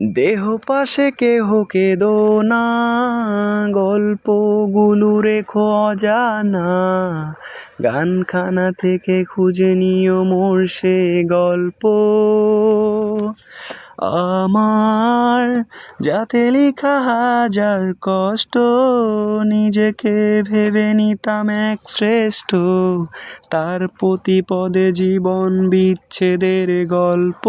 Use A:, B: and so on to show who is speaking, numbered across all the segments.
A: দেহ পাশে কেহ কেদো না, গল্পগুলো রেখো অজানা। গানখানা থেকে খুঁজে নিও মোর সে গল্প। আমার যাতে লেখা হাজার কষ্ট, নিজেকে ভেবে নিতাম এক শ্রেষ্ঠ। তার প্রতিপদে জীবন বিচ্ছেদের গল্প।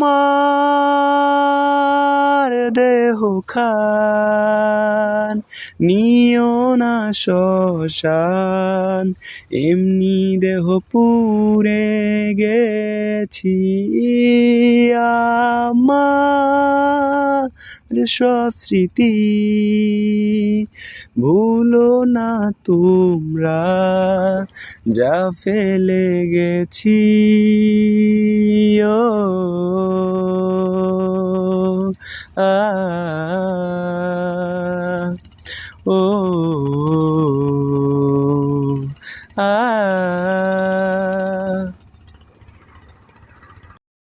A: আমার দেহ খান, নিও না শ্মশান। এমনি দেহ পুরে গেছি আমার সব স্মৃতি। ভুলো না তোমরা, যা ফেলে গেছি। Ah.